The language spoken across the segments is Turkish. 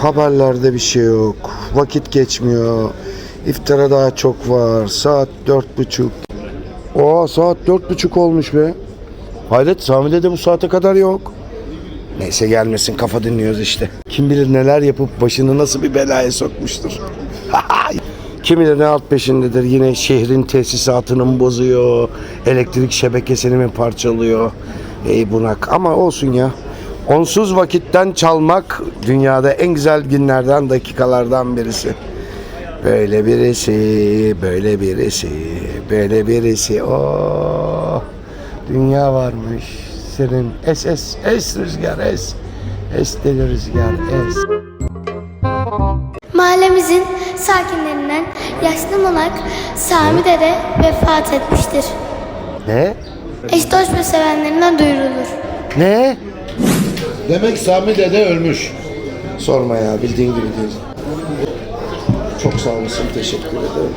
haberlerde bir şey yok. Vakit geçmiyor. İftara daha çok var. Saat dört buçuk. Oo saat dört buçuk olmuş be. Hayret Sami'de de bu saate kadar yok. Neyse gelmesin kafa dinliyoruz işte. Kim bilir neler yapıp başını nasıl bir belaya sokmuştur. Kim bilir ne alt peşindedir. Yine şehrin tesisatını mı bozuyor? Elektrik şebekesini mi parçalıyor? Ey bunak. Ama olsun ya. Onsuz vakitten çalmak dünyada en güzel günlerden, dakikalardan birisi. Böyle birisi, böyle birisi, böyle birisi. Oh, dünya varmış. Senin es es es rüzgar es. Es deli rüzgar es. Mahallemizin sakinlerinden yaşlı monak Sami Dede vefat etmiştir. Ne? Eş dost ve sevenlerinden duyurulur. Ne? Demek Sami dede ölmüş. Sorma ya bildiğin gibi değil. Çok sağ olasın teşekkür ederim.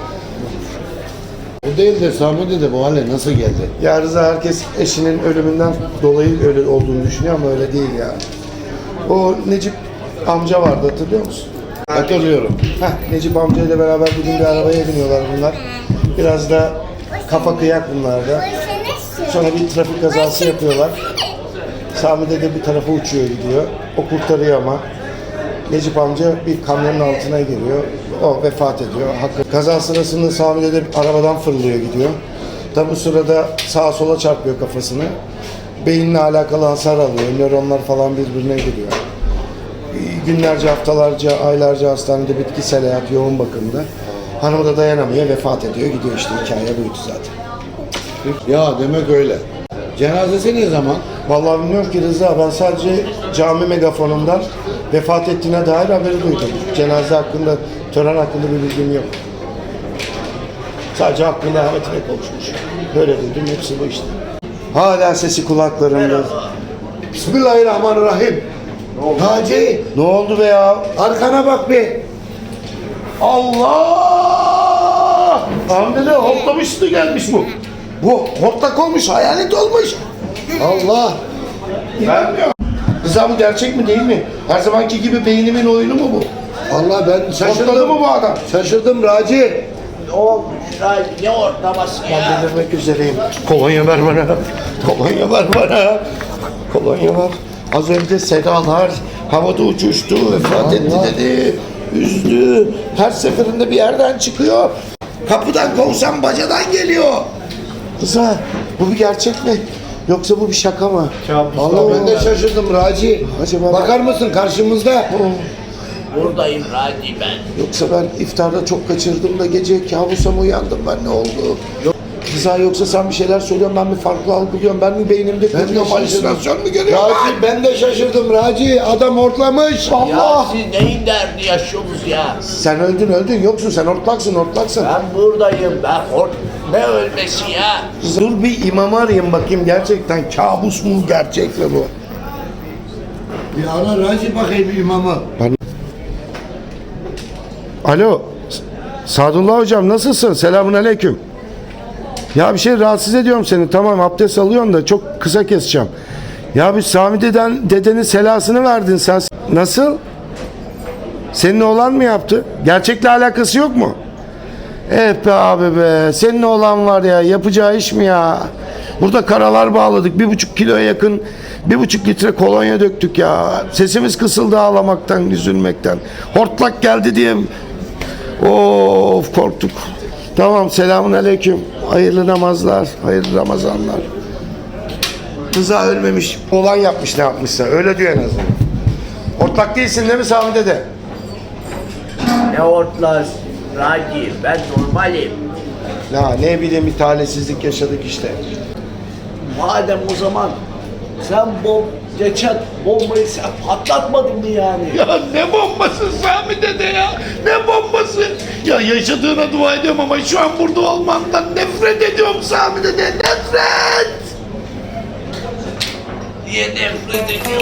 O değil de Sami dede bu hale nasıl geldi? Ya Rıza herkes eşinin ölümünden dolayı öyle olduğunu düşünüyor ama öyle değil ya. O Necip amca vardı hatırlıyor musun? Hatırlıyorum. Heh, Necip amca ile beraber bugün bir arabaya biniyorlar bunlar. Biraz da kafa kıyak bunlar da. Sonra bir trafik kazası yapıyorlar. Sami de bir tarafa uçuyor gidiyor. O kurtarıyor ama. Necip amca bir kamyonun altına giriyor. O vefat ediyor. Hakkı. Kaza sırasında Sami de arabadan fırlıyor gidiyor. Tabi bu sırada sağa sola çarpıyor kafasını. Beyinle alakalı hasar alıyor. Nöronlar falan birbirine giriyor. Günlerce, haftalarca, aylarca hastanede bitkisel hayat, yoğun bakımda. Hanımı da dayanamıyor, vefat ediyor. Gidiyor işte hikaye buydu zaten. Ya demek öyle. Cenazesi ne zaman? Vallahi bilmiyorum ki Rıza, ben sadece cami megafonundan vefat ettiğine dair haberi duydum. Cenaze hakkında, tören hakkında bir bilgim yok. Sadece hakkında rahmetine kavuşmuş. Böyle duydum, hepsi bu işte. Hala sesi kulaklarımda. Bismillahirrahmanirrahim. Taci Ne oldu be ya? arkana bak bir. Allah! Hamdi de hortlamış da gelmiş bu. Bu hortlak olmuş, hayalet olmuş. Allah. İnanmıyorum. Rıza bu gerçek mi değil mi? Her zamanki gibi beynimin oyunu mu bu? Allah ben Hortladı şaşırdım. mı bu adam? Şaşırdım Raci. Lan? Ne ortaması ya? Ben delirmek üzereyim. Kolonya ver bana. Kolonya ver bana. Kolonya ver. Az önce sedalar havada uçuştu, vefat etti dedi. Üzdü. Her seferinde bir yerden çıkıyor. Kapıdan kovsam bacadan geliyor. Rıza bu bir gerçek mi? Yoksa bu bir şaka mı? Allah ben de şaşırdım Raci. Acaba- Bakar mısın karşımızda? Buradayım Raci ben. Yoksa ben iftarda çok kaçırdım da gece kabusa mı uyandım ben ne oldu? Rıza yoksa sen bir şeyler söylüyorsun ben bir farklı algılıyorum. Ben mi beynimde Ben de halüsinasyon mu görüyorum? Raci ben de şaşırdım Raci. Adam hortlamış. Ya Allah! siz neyin derdini yaşıyorsunuz ya? Sen öldün öldün yoksun sen ortaksın ortaksın. Ben buradayım. Ben hort... Ne ölmesi ya? Dur bir imamı arayayım bakayım gerçekten kabus mu gerçek mi bu? Bir ara Raci bakayım imamı. Alo S- Sadullah hocam nasılsın? Selamun aleyküm. Ya bir şey rahatsız ediyorum seni. Tamam abdest alıyorsun da çok kısa keseceğim. Ya bir Sami deden, dedenin selasını verdin sen. Nasıl? Senin oğlan mı yaptı? Gerçekle alakası yok mu? Eh be abi be. Senin oğlan var ya. Yapacağı iş mi ya? Burada karalar bağladık. Bir buçuk kiloya yakın bir buçuk litre kolonya döktük ya. Sesimiz kısıldı ağlamaktan, üzülmekten. Hortlak geldi diye. Of korktuk. Tamam selamun aleyküm. Hayırlı namazlar, hayırlı Ramazanlar. Rıza ölmemiş. Olan yapmış ne yapmışsa. Öyle diyor en azından. Hortlak değilsin değil mi Sami dede? Ne ortlar? Raci ben normalim. Ya ne bileyim bir talihsizlik yaşadık işte. Madem o zaman sen bom geçen bombayı sen patlatmadın mı yani? Ya ne bombası Sami dede ya? Ne bombası? Ya yaşadığına dua ediyorum ama şu an burada olmandan nefret ediyorum Sami dede. Nefret! Niye nefret? Yeter!